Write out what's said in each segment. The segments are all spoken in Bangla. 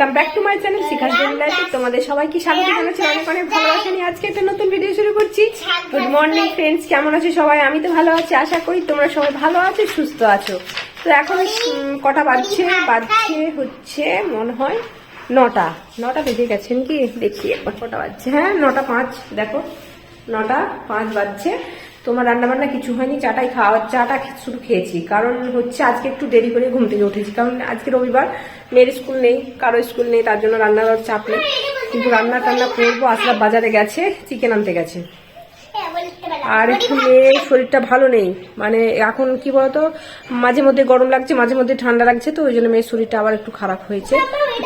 Come back to my channel তোমাদের সবাইকে স্বাগত জানাচ্ছি। অনেক অনেক ভালোবাসা নিয়ে আজকে একটা নতুন ভিডিও শুরু করছি। গুড মর্নিং ফ্রেন্ডস কেমন আছো সবাই? আমি তো ভালো আছি আশা করি তোমরা সবাই ভালো আছো সুস্থ আছো। তো এখন কটা বাজছে? বাজছে হচ্ছে মনে হয় নটা। নটা বেজে গেছেন কি দেখি একবার কটা বাজছে। হ্যাঁ নটা পাঁচ দেখো। নটা পাঁচ বাজছে। তোমার রান্না বান্না কিছু হয়নি, চাটাই খাওয়া, চাটা শুধু খেয়েছি। কারণ হচ্ছে আজকে একটু দেরি করে ঘুম থেকে উঠেছি। কারণ আজকে রবিবার, মেয়ের স্কুল নেই, কারও স্কুল নেই, তার জন্য রান্নার চাপ নেই। কিন্তু রান্না টান্না করব আসলাম বাজারে গেছে, চিকেন আনতে গেছে। আর একটু মেয়ের শরীরটা ভালো নেই। মানে এখন কি বলতো, মাঝে মধ্যে গরম লাগছে, মাঝে মধ্যে ঠান্ডা লাগছে, তো ওই জন্য মেয়ের শরীরটা আবার একটু খারাপ হয়েছে।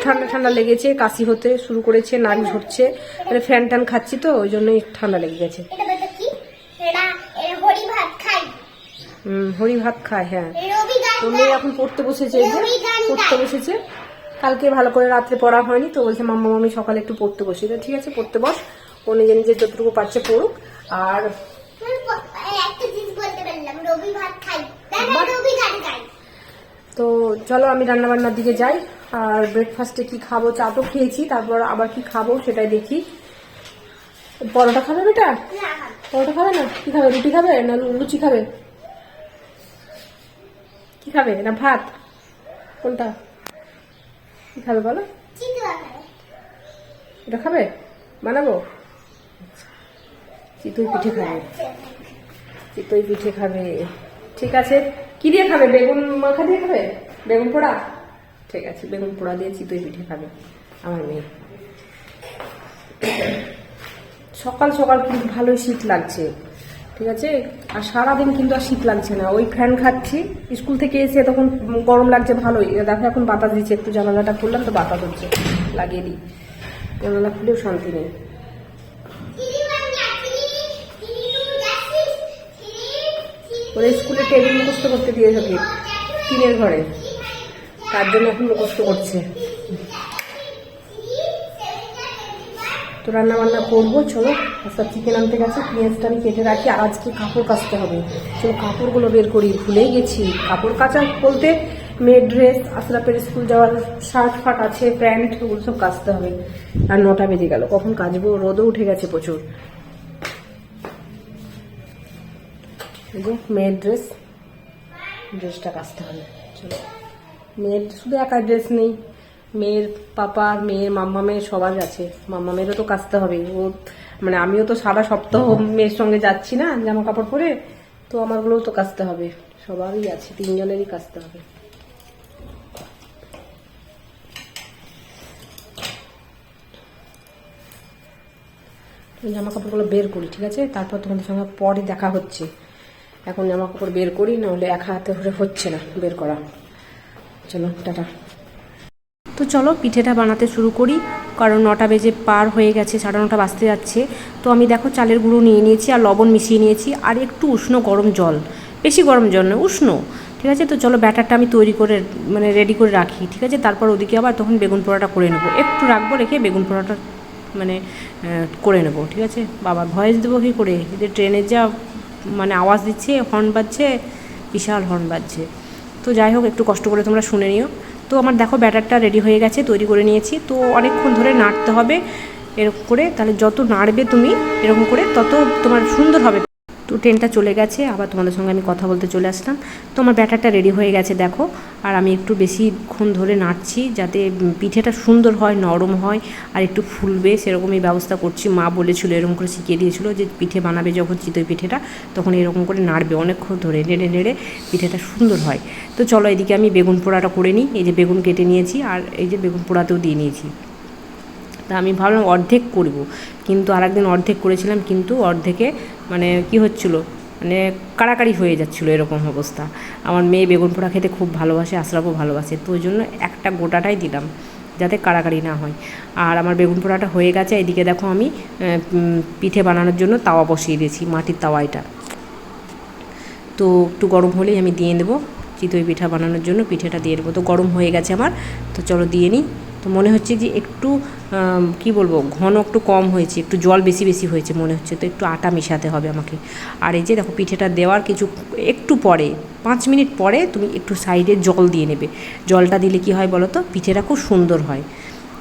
ঠান্ডা ঠান্ডা লেগেছে, কাশি হতে শুরু করেছে, নাক ঝরছে মানে ফ্যান ট্যান খাচ্ছি তো, ওই জন্যই ঠান্ডা লেগে গেছে এটা বেটা কি এটা এটা হরি ভাত খাই হুম হরি ভাত খায় হ্যাঁ। তো মেয়ে এখন পড়তে বসেছে এই যে পড়তে বসেছে। কালকে ভালো করে রাত্রে পড়া হয়নি তো বলছে মাম্মা মামি সকালে একটু পড়তে বসি। তো ঠিক আছে পড়তে বস। ও নিজে নিজে যতটুকু পারছে পড়ুক। আর তো চলো আমি রান্না বান্নার দিকে যাই। আর ব্রেকফাস্টে কি খাব চা তো খেয়েছি তারপর আবার কি খাব সেটাই দেখি। পরোটা খাবে বেটা? পরোটা খাবে না? কি খাবে? রুটি খাবে না লুচি খাবে? কি খাবে? না ভাত? কোনটা? কি খাবে বলো? এটা খাবে? বানাবো? চিতই পিঠে খাবে। চিতই পিঠে খাবে। ঠিক আছে। কি দিয়ে খাবে? বেগুন মাখা দিয়ে খাবে? বেগুন পোড়া? ঠিক আছে। বেগুন পোড়া দিয়ে চিতই পিঠে খাবে আমার মেয়ে। সকাল সকাল কিন্তু ভালোই শীত লাগছে। ঠিক আছে? আর সারাদিন কিন্তু আর শীত লাগছে না। ওই ফ্যান খাচ্ছি স্কুল থেকে এসে তখন গরম লাগছে ভালোই। দেখো, এখন বাতাস দিচ্ছে, একটু জানালাটা খুললাম তো বাতাস হচ্ছে, লাগিয়ে দিই। জানালা খুলেও শান্তি নেই। ওরা স্কুলে টেবিল মুখস্থ করতে দিয়ে কি টিনের ঘরে। তার জন্য এখন মুখস্থ করছে। তো রান্না বান্না করব, চলো আস্তে চিকেন আনতে গেছে, পেঁয়াজটা আমি কেটে রাখি, আর আজকে কাপড় কাচতে হবে। চলো কাপড়গুলো বের করি, ভুলে গেছি। কাপড় কাচা বলতে মেয়ের ড্রেস আশরাফের স্কুল যাওয়ার শার্ট ফাট আছে, প্যান্ট ওগুলো সব কাচতে হবে। আর নটা বেজে গেল, কখন কাচবো? রোদও উঠে গেছে প্রচুর। মেয়ের ড্রেস ড্রেসটা কাচতে হবে। চলো, মেয়ের শুধু একা ড্রেস নেই। মেয়ের পাপা মেয়ের মাম্মা মেয়ের সবার আছে। মাম্মা মেয়েরও তো কাচতে হবে ও মানে আমিও তো সারা সপ্তাহ মেয়ের সঙ্গে যাচ্ছি না জামা কাপড় পরে, তো আমারগুলোও তো কাচতে হবে। সবারই আছে, তিনজনেরই কাচতে হবে। জামা কাপড়গুলো বের করি, ঠিক আছে? তারপর তোমাদের সঙ্গে পরে দেখা হচ্ছে। এখন জামা কাপড় বের করি নাহলে এক হাতে হচ্ছে না বের করা। চলো, টাটা। তো চলো পিঠেটা বানাতে শুরু করি, কারণ নটা বেজে পার হয়ে গেছে, সাড়ে নটা বাজতে যাচ্ছে। তো আমি দেখো চালের গুঁড়ো নিয়ে নিয়েছি আর লবণ মিশিয়ে নিয়েছি, আর একটু উষ্ণ গরম জল। বেশি গরম জল নয়, উষ্ণ। ঠিক আছে? তো চলো ব্যাটারটা আমি তৈরি করে মানে রেডি করে রাখি, ঠিক আছে? তারপর ওদিকে আবার তখন বেগুন পোড়াটা করে নেব। একটু রাখব রেখে বেগুন পোড়াটা মানে করে নেব, ঠিক আছে? বাবা ভয়েস দেবো কী করে? এদের ট্রেনের যা মানে আওয়াজ দিচ্ছে, হর্ন বাজছে, বিশাল হর্ন বাজছে। তো যাই হোক, একটু কষ্ট করে তোমরা শুনে নিও। তো আমার দেখো ব্যাটারটা রেডি হয়ে গেছে, তৈরি করে নিয়েছি। তো অনেকক্ষণ ধরে নাড়তে হবে, এরকম করে, তাহলে যত নাড়বে তুমি, এরকম করে, তত তোমার সুন্দর হবে। তো ট্রেনটা চলে গেছে, আবার তোমাদের সঙ্গে আমি কথা বলতে চলে আসলাম। তো আমার ব্যাটারটা রেডি হয়ে গেছে, দেখো। আর আমি একটু বেশিক্ষণ ধরে নাড়ছি যাতে পিঠেটা সুন্দর হয়, নরম হয়, আর একটু ফুলবে, সেরকমই ব্যবস্থা করছি। মা বলেছিল, এরকম করে শিখিয়ে দিয়েছিল যে, পিঠে বানাবে যখন চিতই পিঠেটা, তখন এরকম করে নাড়বে অনেকক্ষণ ধরে, নেড়ে নেড়ে পিঠেটা সুন্দর হয়। তো চলো এদিকে আমি বেগুন পোড়াটা করে নিই, এই যে বেগুন কেটে নিয়েছি, আর এই যে বেগুন পোড়াতেও দিয়ে নিয়েছি। তা আমি ভাবলাম অর্ধেক করব, কিন্তু আরেকদিন অর্ধেক করেছিলাম, কিন্তু অর্ধেকে মানে কি হচ্ছিল? মানে কাড়াকাড়ি হয়ে যাচ্ছিল এরকম অবস্থা। আমার মেয়ে বেগুন পোড়া খেতে খুব ভালোবাসে, আশরাফও ভালোবাসে। তো ওই জন্য একটা গোটাটাই দিলাম, যাতে কাড়াকাড়ি না হয়। আর আমার বেগুন পোড়াটা হয়ে গেছে, এদিকে দেখো আমি পিঠে বানানোর জন্য তাওয়া বসিয়ে দিয়েছি, মাটির তাওয়া এটা তো একটু গরম হলেই আমি দিয়ে দেবো, চিতই পিঠা বানানোর জন্য পিঠেটা দিয়ে দেবো। তো গরম হয়ে গেছে আমার, তো চলো দিয়ে নিই। তো মনে হচ্ছে যে একটু কি বলব, ঘন একটু কম হয়েছে, একটু জল বেশি বেশি হয়েছে মনে হচ্ছে, তো একটু আটা মেশাতে হবে আমাকে। আর এই যে দেখো, পিঠেটা দেওয়ার কিছু, একটু পরে, পাঁচ মিনিট পরে তুমি একটু সাইডে জল দিয়ে নেবে। জলটা দিলে কি হয় বলো তো, পিঠেটা খুব সুন্দর হয়।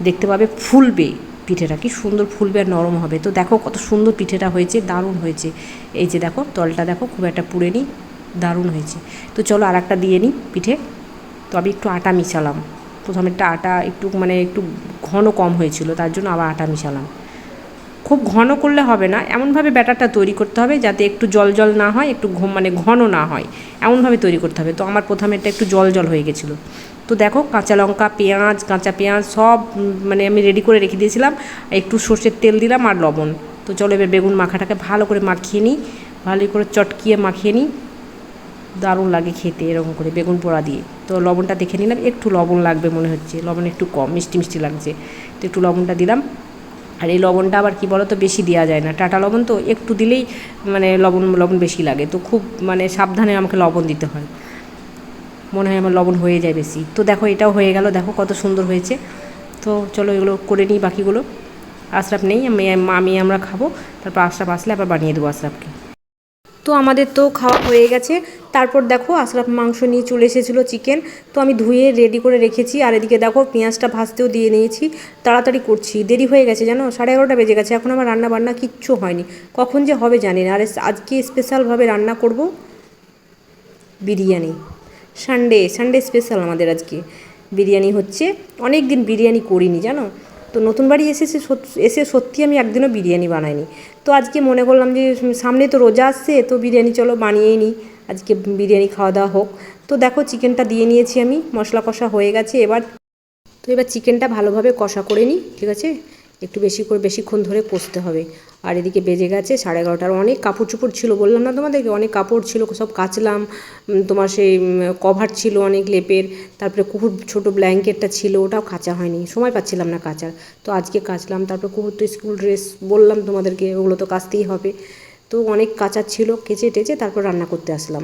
দেখতে পাবে ফুলবে পিঠেটা, কি সুন্দর ফুলবে আর নরম হবে। তো দেখো কত সুন্দর পিঠেটা হয়েছে, দারুণ হয়েছে। এই যে দেখো, তলটা দেখো, খুব একটা পুড়ে নি, দারুণ হয়েছে। তো চলো আর একটা দিয়ে নিই পিঠে। তো আমি একটু আটা মিশালাম। প্রথমে একটা আটা একটু মানে একটু ঘন কম হয়েছিল, তার জন্য আবার আটা মিশালাম। খুব ঘন করলে হবে না, এমনভাবে ব্যাটারটা তৈরি করতে হবে যাতে একটু জল জল না হয়, একটু মানে ঘন না হয়, এমনভাবে তৈরি করতে হবে। তো আমার প্রথমে এটা একটু জল জল হয়ে গেছিল। তো দেখো, কাঁচা লঙ্কা, পেঁয়াজ, কাঁচা পেঁয়াজ সব মানে আমি রেডি করে রেখে দিয়েছিলাম। একটু সর্ষের তেল দিলাম আর লবণ। তো চলো এবার বেগুন মাখাটাকে ভালো করে মাখিয়ে নিই, ভালো করে চটকিয়ে মাখিয়ে নিই। দারুণ লাগে খেতে এরকম করে, বেগুন পোড়া দিয়ে। তো লবণটা দেখে নিলাম, একটু লবণ লাগবে মনে হচ্ছে, লবণ একটু কম, মিষ্টি মিষ্টি লাগছে। তো একটু লবণটা দিলাম। আর এই লবণটা আবার কি বলো তো বেশি দেওয়া যায় না। টাটা লবণ তো একটু দিলেই মানে লবণ লবণ বেশি লাগে। তো খুব মানে সাবধানে আমাকে লবণ দিতে হয়। মনে হয় আমার লবণ হয়ে যায় বেশি। তো দেখো, এটাও হয়ে গেল। দেখো কত সুন্দর হয়েছে। তো চলো এগুলো করে নিই বাকিগুলো। আশরাফ নেই, আমি আমি আমরা খাব। তারপর আশরাফ আসলে আবার বানিয়ে দেবো আশরাফকে। তো আমাদের তো খাওয়া হয়ে গেছে। তারপর দেখো আশরাফ মাংস নিয়ে চলে এসেছিল চিকেন। তো আমি ধুয়ে রেডি করে রেখেছি আর এদিকে দেখো পেঁয়াজটা ভাজতেও দিয়ে নিয়েছি। তাড়াতাড়ি করছি। দেরি হয়ে গেছে জানো? সাড়ে এগারোটা বেজে গেছে। এখন আমার রান্না বান্না কিচ্ছু হয়নি। কখন যে হবে জানি না। আর আজকে স্পেশালভাবে রান্না করব বিরিয়ানি। সানডে সানডে স্পেশাল আমাদের আজকে। বিরিয়ানি হচ্ছে অনেক দিন বিরিয়ানি করিনি, জানো? তো নতুন বাড়ি এসে এসে সত্যি আমি একদিনও বিরিয়ানি বানাইনি। তো আজকে মনে করলাম যে সামনে তো রোজা আসছে, তো বিরিয়ানি চলো বানিয়েই নিই। আজকে বিরিয়ানি খাওয়া দাওয়া হোক। তো দেখো চিকেনটা দিয়ে নিয়েছি আমি, মশলা কষা হয়ে গেছে, এবার তো এবার চিকেনটা ভালোভাবে কষা করে নিই, ঠিক আছে? একটু বেশি করে বেশিক্ষণ ধরে কষতে হবে। আর এদিকে বেজে গেছে সাড়ে এগারোটার অনেক কাপড় চোপড় ছিল, বললাম না তোমাদেরকে, অনেক কাপড় ছিল, সব কাচলাম তোমার সেই কভার ছিল অনেক লেপের, তারপরে কুকুর ছোট ব্ল্যাঙ্কেটটা ছিল, ওটাও কাচা হয়নি, সময় পাচ্ছিলাম না কাচার। তো আজকে কাচলাম, তারপরে কুকুর তো স্কুল ড্রেস বললাম তোমাদেরকে, ওগুলো তো কাচতেই হবে। তো অনেক কাচার ছিল কেচে টেচে তারপর রান্না করতে আসলাম।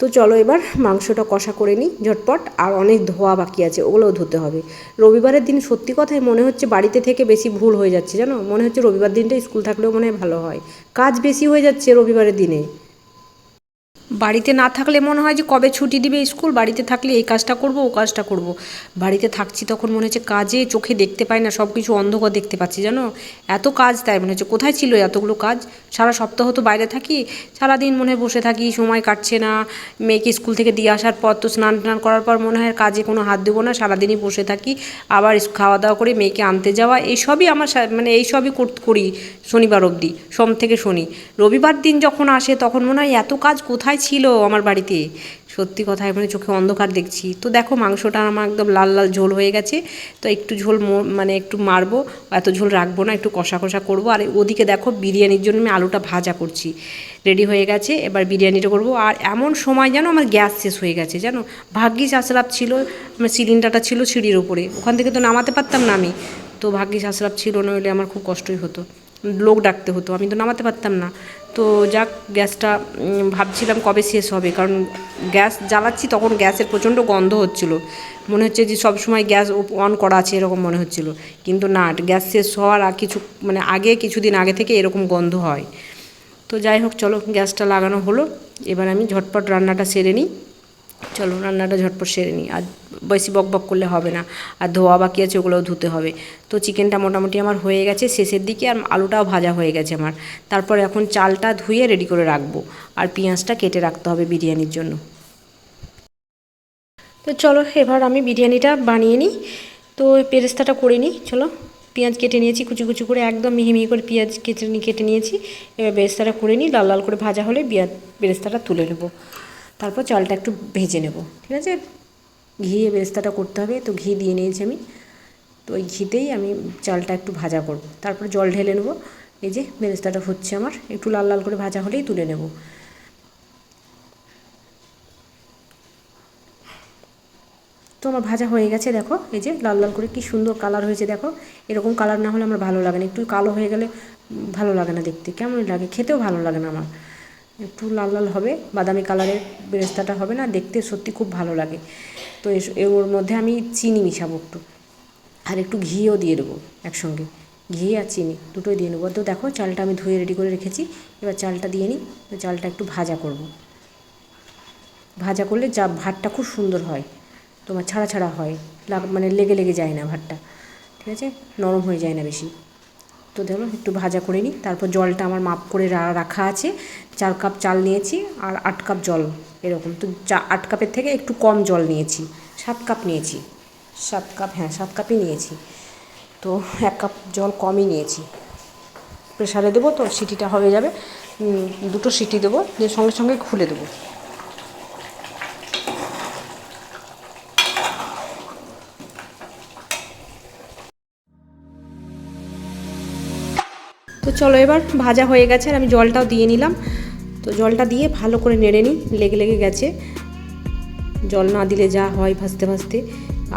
তো চলো এবার মাংসটা কষা করে নিই ঝটপট। আর অনেক ধোয়া বাকি আছে, ওগুলোও ধুতে হবে। রবিবারের দিন সত্যি কথাই মনে হচ্ছে বাড়িতে থেকে বেশি ভুল হয়ে যাচ্ছে, জানো? মনে হচ্ছে রবিবার দিনটা স্কুল থাকলেও মনে হয় ভালো হয়। কাজ বেশি হয়ে যাচ্ছে রবিবারের দিনে। বাড়িতে না থাকলে মনে হয় যে কবে ছুটি দিবে স্কুল? বাড়িতে থাকলে এই কাজটা করব, ও কাজটা করব। বাড়িতে থাকছি তখন মনে হচ্ছে কাজে চোখে দেখতে পাই না সব কিছু অন্ধকার দেখতে পাচ্ছি, জানো? এত কাজ তাই মনে হচ্ছে, কোথায় ছিল এতগুলো কাজ? সারা সপ্তাহ তো বাইরে থাকি, সারাদিন মনে হয় বসে থাকি, সময় কাটছে না। মেয়েকে স্কুল থেকে দিয়ে আসার পর তো স্নান টান করার পর মনে হয় কাজে কোনো হাত দেবো না, সারাদিনই বসে থাকি। আবার খাওয়া দাওয়া করে মেয়েকে আনতে যাওয়া, এইসবই আমার মানে এইসবই করি শনিবার অবধি, সোম থেকে শনি। রবিবার দিন যখন আসে তখন মনে হয় এত কাজ কোথায় ছিল আমার বাড়িতে। সত্যি কথা মানে চোখে অন্ধকার দেখছি। তো দেখো, মাংসটা আমার একদম লাল লাল ঝোল হয়ে গেছে। তো একটু ঝোল মানে একটু মারবো এত ঝোল রাখব না, একটু কষা কষা করব। আর ওদিকে দেখো, বিরিয়ানির জন্য আমি আলুটা ভাজা করছি। রেডি হয়ে গেছে, এবার বিরিয়ানিটা করব। আর এমন সময় যেন আমার গ্যাস শেষ হয়ে গেছে, জানো? ভাগ্যিস আশরাফ ছিল, আমার সিলিন্ডারটা ছিল সিঁড়ির ওপরে ওখান থেকে তো নামাতে পারতাম না আমি। তো ভাগ্যিস আশরাফ ছিল, নইলে আমার খুব কষ্টই হতো। লোক ডাকতে হতো। আমি তো নামাতে পারতাম না। তো যাক, গ্যাসটা ভাবছিলাম কবে শেষ হবে। কারণ গ্যাস জ্বালাচ্ছি তখন গ্যাসের প্রচণ্ড গন্ধ হচ্ছিল। মনে হচ্ছে যে সব সময় গ্যাস অন করা আছে এরকম মনে হচ্ছিল। কিন্তু না, গ্যাস শেষ হওয়ার আর কিছু মানে আগে, কিছুদিন আগে থেকে এরকম গন্ধ হয়। তো যাই হোক, চলো গ্যাসটা লাগানো হলো। এবার আমি ঝটপট রান্নাটা সেরে নিই। চলো রান্নাটা ঝটপট সেরে নিই। আর বেশি বক বক করলে হবে না। আর ধোয়া বাকি আছে, ওগুলোও ধুতে হবে। তো চিকেনটা মোটামুটি আমার হয়ে গেছে শেষের দিকে, আর আলুটাও ভাজা হয়ে গেছে আমার। তারপর এখন চালটা ধুয়ে রেডি করে রাখব। আর পেঁয়াজটা কেটে রাখতে হবে বিরিয়ানির জন্য। তো চলো, এবার আমি বিরিয়ানিটা বানিয়ে নিই। তো পেরেস্তাটা করে নিই, চলো। পেঁয়াজ কেটে নিয়েছি, কুচি কুচি করে, একদম মিহি মিহি করে পেঁয়াজ কেটে কেটে নিয়েছি। এবার বেরেস্তাটা করে নিই, লাল লাল করে ভাজা হলে পেঁয়াজ বেরেস্তাটা তুলে নেব। তারপর চালটা একটু ভেজে নেব, ঠিক আছে? ঘি বেরেস্তাটা করতে হবে, তো ঘি দিয়ে নিয়েছি আমি। তো ওই ঘিতেই আমি চালটা একটু ভাজা করব। তারপর জল ঢেলে নেব, এই যে বেরেস্তাটা হচ্ছে আমার। একটু লাল লাল করে ভাজা হলেই তুলে নেব। তো আমার ভাজা হয়ে গেছে, দেখো। এই যে লাল লাল করে কি সুন্দর কালার হয়েছে, দেখো। এরকম কালার না হলে আমার ভালো লাগে না। একটু কালো হয়ে গেলে ভালো লাগে না দেখতে। কেমন লাগে? খেতেও ভালো লাগে না আমার। একটু লাল লাল হবে, বাদামি কালারের বেরেস্তাটা হবে না, দেখতে সত্যি খুব ভালো লাগে। তো ওর মধ্যে আমি চিনি মিশাবো একটু। আর একটু ঘিও দিয়ে দেবো একসঙ্গে। ঘি আর চিনি, দুটোই দিয়ে নেব তো দেখো, চালটা আমি ধুয়ে রেডি করে রেখেছি। এবার চালটা দিয়ে নিই, তো চালটা একটু ভাজা করব। ভাজা করলে যা ভাতটা খুব সুন্দর হয়, তোমার ছাড়া ছাড়া হয় মানে লেগে লেগে যায় না ভাতটা, ঠিক আছে? নরম হয়ে যায় না বেশি। তো ধরো একটু ভাজা করে নিই। তারপর জলটা আমার মাপ করে রাখা আছে। চার কাপ চাল নিয়েছি আর আট কাপ জল, এরকম। তো চা, আট কাপের থেকে একটু কম জল নিয়েছি। সাত কাপ নিয়েছি। সাত কাপ হ্যাঁ সাত কাপই নিয়েছি। তো এক কাপ জল কমই নিয়েছি। প্রেসারে দেবো তো, সিটিটা হয়ে যাবে। দুটো সিটি দেবো, দিয়ে সঙ্গে সঙ্গে খুলে দেবো। তো চলো এবার ভাজা হয়ে গেছে আর আমি জলটাও দিয়ে নিলাম। তো জলটা দিয়ে ভালো করে নেড়ে নিই, লেগে লেগে গেছে। জল না দিলে যা হয় ভাজতে ভাজতে।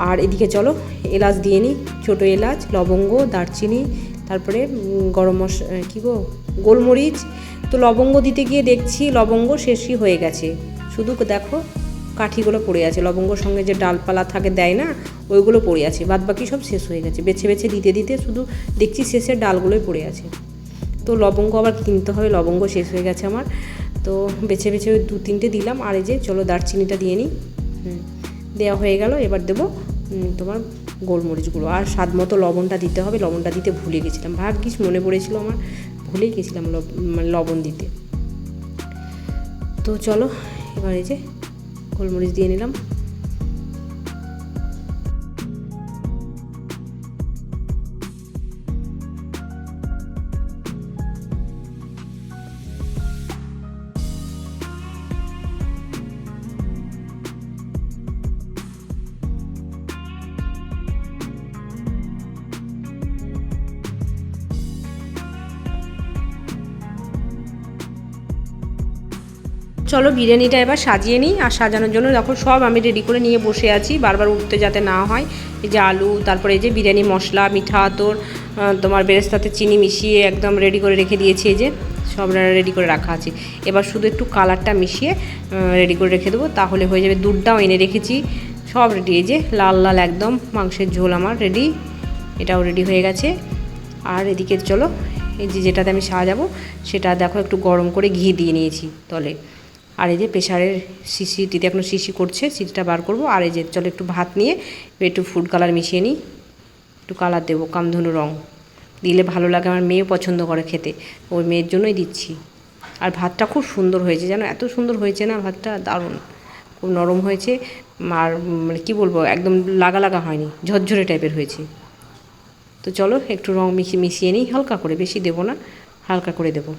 আর এদিকে চলো, এলাচ দিয়ে নিই, ছোটো এলাচ, লবঙ্গ, দারচিনি, তারপরে গরম মশলা কী গো? গোলমরিচ। তো লবঙ্গ দিতে গিয়ে দেখছি লবঙ্গ শেষই হয়ে গেছে। শুধু দেখো কাঠিগুলো পড়ে আছে। লবঙ্গর সঙ্গে যে ডালপালা থাকে দেয় না, ওইগুলো পড়ে আছে। বাদ বাকি সব শেষ হয়ে গেছে। বেছে বেছে দিতে দিতে শুধু দেখছি শেষের ডালগুলোই পড়ে আছে। তো লবঙ্গ আবার কিনতে হবে, লবঙ্গ শেষ হয়ে গেছে আমার। তো বেছে বেছে ওই দু তিনটে দিলাম, আর এই যে চলো দারচিনিটা দিয়ে নিই। দেওয়া হয়ে গেল, এবার দেবো তোমার গোলমরিচগুলো আর স্বাদ মতো লবণটা দিতে হবে, লবণটা দিতে ভুলে গেছিলাম। ভাগ্যিস মনে পড়েছিল আমার, ভুলেই গেছিলাম মানে লবণ দিতে। তো চলো, এবার এই যে গোলমরিচ দিয়ে নিলাম। চলো বিরিয়ানিটা এবার সাজিয়ে নিই আর সাজানোর জন্য দেখো সব আমি রেডি করে নিয়ে বসে আছি বারবার উঠতে যাতে না হয়। এই যে আলু তারপরে এই যে বিরিয়ানি মশলা মিঠা আহ, তোমার বেরেস্তাতে চিনি মিশিয়ে একদম রেডি করে রেখে দিয়েছি এই যে সব রেডি করে রাখা আছে। এবার শুধু একটু কালারটা মিশিয়ে রেডি করে রেখে দেবো তাহলে হয়ে যাবে দুধটাও এনে রেখেছি। সব রেডি এই যে লাল লাল একদম মাংসের ঝোল আমার রেডি এটাও রেডি হয়ে গেছে। আর এদিকে চলো এই যে যেটাতে আমি সাজাবো সেটা দেখো একটু গরম করে ঘি দিয়ে নিয়েছি তলে। আর এই যে প্রেশারের শিশিটিতে এখন শিশি করছে সিটিটা বার করব। আর এই যে চলো একটু ভাত নিয়ে একটু ফুড কালার মিশিয়ে নিই। একটু কালার দেবো, কামধনু রং। দিলে ভালো লাগে, আমার মেয়েও পছন্দ করে খেতে। ওই মেয়ের জন্যই দিচ্ছি। আর ভাতটা খুব সুন্দর হয়েছে, জানো? এত সুন্দর হয়েছে না, ভাতটা দারুণ। খুব নরম হয়েছে। আর মানে কী বলব, একদম লাগা লাগা হয়নি, ঝরঝরে টাইপের হয়েছে। তো চলো একটু রং মিশিয়ে মিশিয়ে নিই, হালকা করে, বেশি দেবো না, হালকা করে দেবো।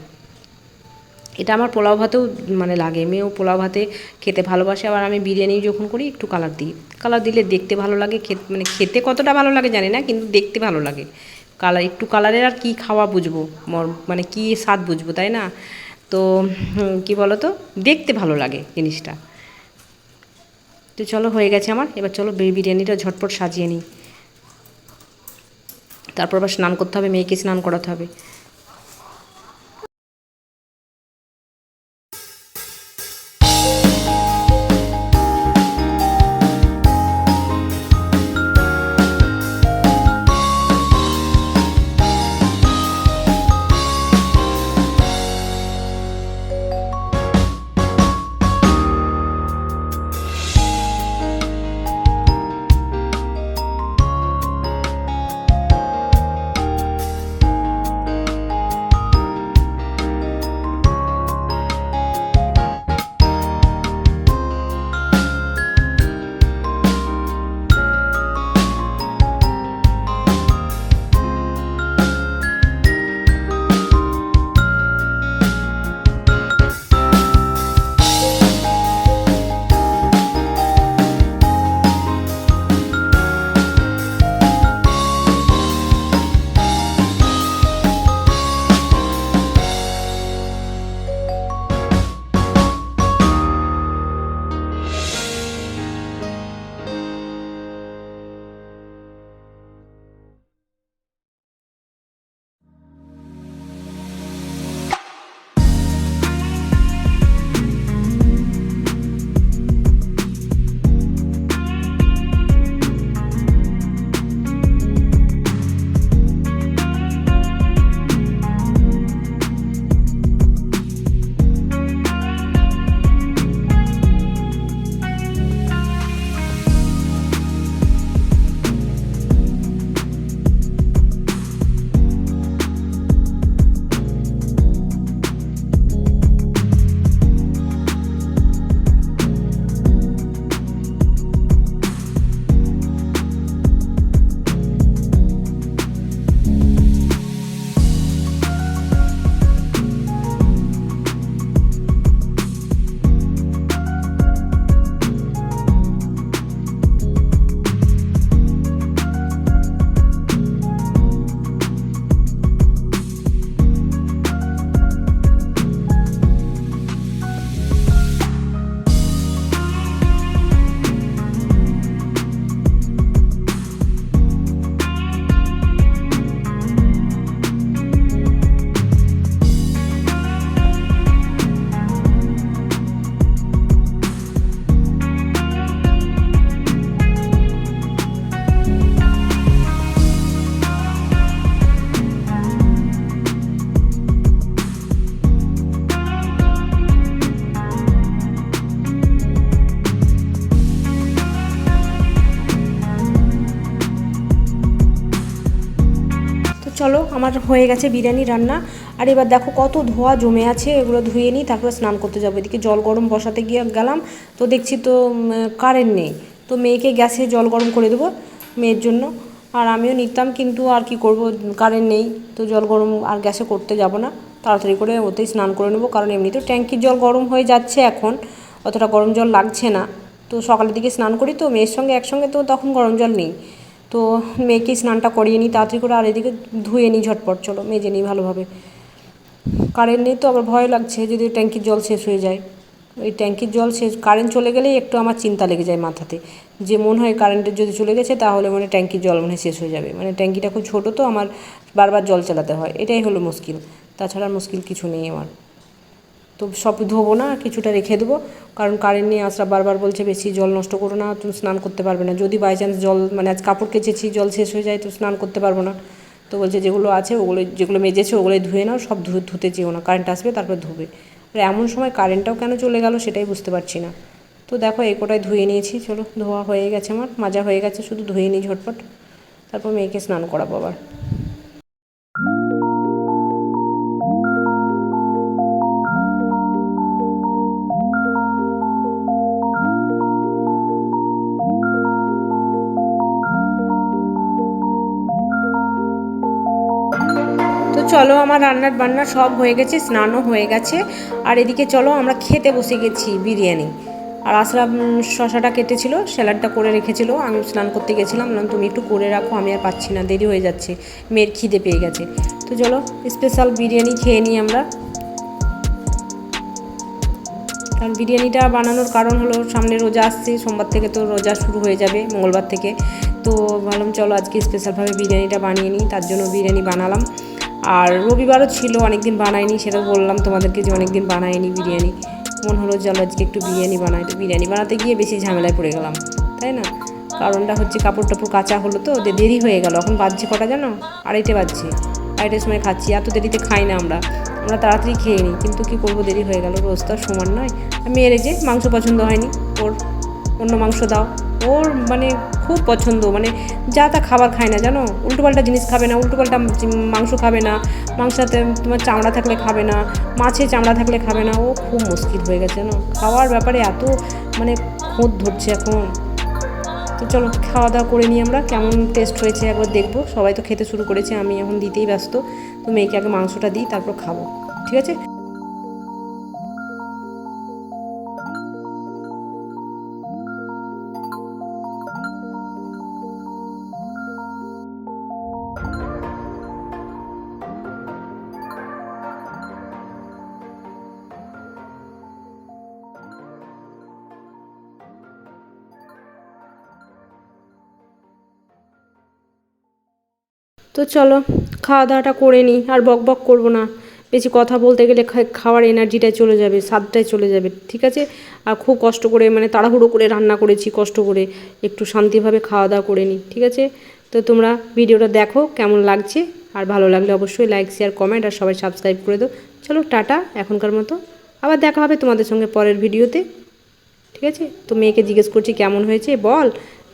এটা আমার পোলাও ভাতেও মানে লাগে। মেয়েও পোলাও ভাতে খেতে ভালোবাসে, আবার আমি বিরিয়ানি যখন করি, একটু কালার দিই। কালার দিলে দেখতে ভালো লাগে, খেতে মানে খেতে কতটা ভালো লাগে জানি না, কিন্তু দেখতে ভালো লাগে। কালার একটু কালারের আর কি খাওয়া বুঝব? মানে কি স্বাদ বুঝব, তাই না? তো কি বলো তো দেখতে ভালো লাগে জিনিসটা। তো চলো, হয়ে গেছে আমার। এবার চলো বিরিয়ানিটা ঝটপট সাজিয়ে নিই। তারপর আবার স্নান করতে হবে, মেয়েকে স্নান করাতে হবে। আমার হয়ে গেছে বিরিয়ানি রান্না। আর এবার দেখো কত ধোয়া জমে আছে, এগুলো ধুয়ে নিই, তারপরে স্নান করতে যাব। এদিকে জল গরম বসাতে গিয়ে গেলাম, তো দেখছি তো কারেন্ট নেই। তো মেয়েকে গ্যাসে জল গরম করে দেবো মেয়ের জন্য। আর আমিও নিতাম, কিন্তু আর কি করব কারেন্ট নেই, তো জল গরম আর গ্যাসে করতে যাব না। তাড়াতাড়ি করে ওতেই স্নান করে নেব, কারণ এমনিতেও ট্যাঙ্কির জল গরম হয়ে যাচ্ছে এখন, অতটা গরম জল লাগছে না। তো সকালের দিকে স্নান করি তো, মেয়ের সঙ্গে একসঙ্গে তো তখন গরম জল নেই। তো মেয়েকে স্নানটা করিয়ে নিই, তাড়াতাড়ি করে আর এদিকে ধুয়ে নিই ঝটপট, চলো মেজে নিই ভালোভাবে। কারেন্ট নেই তো, আবার ভয় লাগছে যদি ট্যাঙ্কির জল শেষ হয়ে যায়। ওই ট্যাঙ্কির জল শেষ কারেন্ট চলে গেলেই একটু আমার চিন্তা লেগে যায় মাথাতে। যে মনে হয় কারেন্টের যদি চলে গেছে, তাহলে মানে ট্যাঙ্কির জল মানে শেষ হয়ে যাবে। মানে ট্যাঙ্কিটা খুব ছোটো তো, আমার বারবার জল চালাতে হয়। এটাই হলো মুশকিল। তাছাড়া মুশকিল কিছু নেই আমার। তো সব ধোবো না, কিছুটা রেখে দেবো। কারণ কারেন্ট নিয়ে আসরা বারবার বলছে, বেশি জল নষ্ট করো না, তুমি স্নান করতে পারবে না। যদি বাই চান্স জল মানে আজ কাপড় কেচেছি, জল শেষ হয়ে যায়, তো স্নান করতে পারব না। তো বলছে, যেগুলো আছে ওগুলো যেগুলো মেজেছে, ওগুলোই ধুয়ে নাও, সব ধুয়ে ধুতে চেয়েও না। কারেন্ট আসবে, তারপর ধুবে। আর এমন সময় কারেন্টটাও কেন চলে গেল সেটাই বুঝতে পারছি না। তো দেখো, এই কোটায় ধুয়ে নিয়েছি, চলো, ধোয়া হয়ে গেছে আমার, মাজা হয়ে গেছে, শুধু ধুয়ে নিই ঝটপট। তারপর মেয়েকে স্নান করাবো আবার। চলো, আমার রান্নার বান্না সব হয়ে গেছে, স্নানও হয়ে গেছে। আর এদিকে চলো, আমরা খেতে বসে গেছি বিরিয়ানি। আর আসলাম শশাটা কেটেছিল, স্যালাডটা করে রেখেছিল, আমি স্নান করতে গেছিলাম তুমি একটু করে রাখো, আমি আর পাচ্ছি না, দেরি হয়ে যাচ্ছে, মেয়ের খিদে পেয়ে গেছে। তো চলো স্পেশাল বিরিয়ানি খেয়ে নিই আমরা। কারণ বিরিয়ানিটা বানানোর কারণ হলো, সামনে রোজা আসছে, সোমবার থেকে তো রোজা শুরু হয়ে যাবে, মঙ্গলবার থেকে। তো ভাবলাম, চলো, আজকে স্পেশালভাবে বিরিয়ানিটা বানিয়ে নিই, তার জন্য বিরিয়ানি বানালাম। আর রবিবারও ছিল, অনেকদিন বানাইনি, সেটা বললাম তোমাদেরকে যে অনেকদিন বানাইনি বিরিয়ানি। মন হলো চলো আজকে একটু বিরিয়ানি বানাই, তো বিরিয়ানি বানাতে গিয়ে বেশি ঝামেলায় পড়ে গেলাম, তাই না? কারণটা হচ্ছে কাপড় টাপড় কাঁচা হলো তো দেরি হয়ে গেল, এখন বাজছে কটা জানো? আড়াইটে বাজছে, আড়াইটের সময় খাচ্ছি, এত দেরিতে খাই না আমরা আমরা তাড়াতাড়ি খেয়ে নিই, কিন্তু কী করব, দেরি হয়ে গেল, রোজ তো সমান নয়। মেয়ের যে মাংস পছন্দ হয়নি, ওর অন্য মাংস দাও। ওর মানে খুব পছন্দ মানে যা তা খাবার খায় না, জানো? উল্টোপাল্টা জিনিস খাবে না, উল্টোপাল্টা মাংস খাবে না মাংসাতে তোমার চামড়া থাকলে খাবে না মাছে চামড়া থাকলে খাবে না, ও খুব মুশকিল হয়ে গেছে, জানো? খাওয়ার ব্যাপারে এত মানে খোঁত ধরছে এখন। তো চলো, খাওয়া দাওয়া করে নিই আমরা, কেমন টেস্ট হয়েছে একবার দেখব। সবাই তো খেতে শুরু করেছে, আমি এখন দিতেই ব্যস্ত, তো মেয়েকে আগে মাংসটা দিই, তারপর খাব। ঠিক আছে? তো চলো খাওয়া দাওয়াটা করে নিই, আর বক বক করব না। বেশি কথা বলতে গেলে খাওয়ার এনার্জিটাই চলে যাবে, স্বাদটাই চলে যাবে, ঠিক আছে? আর খুব কষ্ট করে মানে তাড়াহুড়ো করে রান্না করেছি, কষ্ট করে একটু শান্তিভাবে খাওয়া দাওয়া করে নিই, ঠিক আছে? তো তোমরা ভিডিওটা দেখো কেমন লাগছে, আর ভালো লাগলে অবশ্যই লাইক শেয়ার কমেন্ট আর সবাই সাবস্ক্রাইব করে দাও। চলো, টাটা, এখনকার মতো। আবার দেখা হবে তোমাদের সঙ্গে পরের ভিডিওতে, ঠিক আছে? তো মেয়েকে জিজ্ঞেস করছি, কেমন হয়েছে? বল।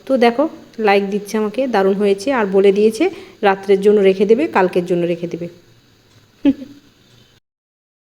তো দেখো লাইক দিচ্ছে আমাকে, দারুণ হয়েছে। আর বলে দিয়েছে, রাত্রের জন্য রেখে দেবে, কালকের জন্য রেখে দেবে।